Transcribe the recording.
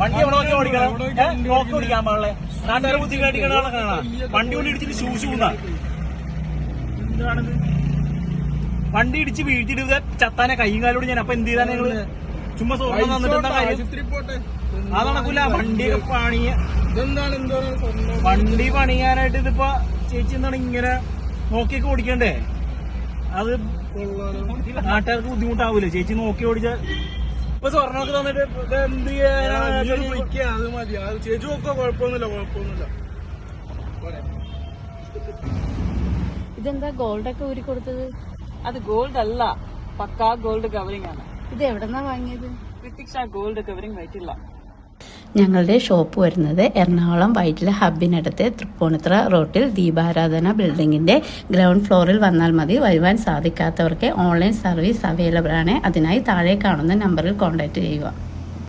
വണ്ടി എവിടെ നോക്കി ഓടിക്കണം. നോക്കി ഓടിക്കാൻ പാടില്ലേ? നാട്ടുകാരെ ബുദ്ധിമുട്ടിക്കണ വണ്ടി കൊണ്ട് ഇടിച്ചിട്ട് ശൂശി കൂടാ. വണ്ടി ഇടിച്ച് വീഴ്ത്തിട്ട് ചത്താനെ കൈയും കാലോട് ഞാൻ അപ്പൊ എന്ത് ചെയ്താ നിങ്ങൾ? ചുമ്മാ സ്വർണം തന്നിട്ടുണ്ട അത് നടക്കൂല. വണ്ടിയൊക്കെ പണിയ വണ്ടി പണിയാനായിട്ട് ഇതിപ്പോ ചേച്ചി എന്താണ് ഇങ്ങനെ നോക്കിയൊക്കെ ഓടിക്കണ്ടേ? അത് നാട്ടുകാർക്ക് ബുദ്ധിമുട്ടാവൂലേ? ചേച്ചി നോക്കി ഓടിച്ച ഇപ്പൊ സ്വർണമൊക്കെ തന്നിട്ട് എന്ത് ചെയ്യാ അത് മതി. അത് ചേച്ചി നോക്കുക കുഴപ്പമൊന്നുമില്ല കുഴപ്പമൊന്നുമില്ല. ഇതെന്താ ഗോൾഡ് ഒക്കെ ഊരി കൊടുത്തത്? അത് ഗോൾഡ് അല്ല പക്കാ ഗോൾഡ് കവറിംഗ് ആണ്. ഇത് എവിടെന്നാ വാങ്ങിയത്? പ്രതീക്ഷ ഗോൾഡ് കവറിംഗ് വൈറ്റില്ല ഞങ്ങളുടെ ഷോപ്പ് വരുന്നത് എറണാകുളം വൈറ്റില ഹബിനടുത്ത് തൃപ്പൂണിത്ര റോട്ടിൽ ദീപാരാധന ബിൽഡിങ്ങിന്റെ ഗ്രൗണ്ട് ഫ്ലോറിൽ വന്നാൽ മതി. വരുവാൻ സാധിക്കാത്തവർക്ക് ഓൺലൈൻ സർവീസ് അവൈലബിൾ ആണ്. അതിനായി താഴെ കാണുന്ന നമ്പറിൽ കോൺടാക്ട് ചെയ്യുക.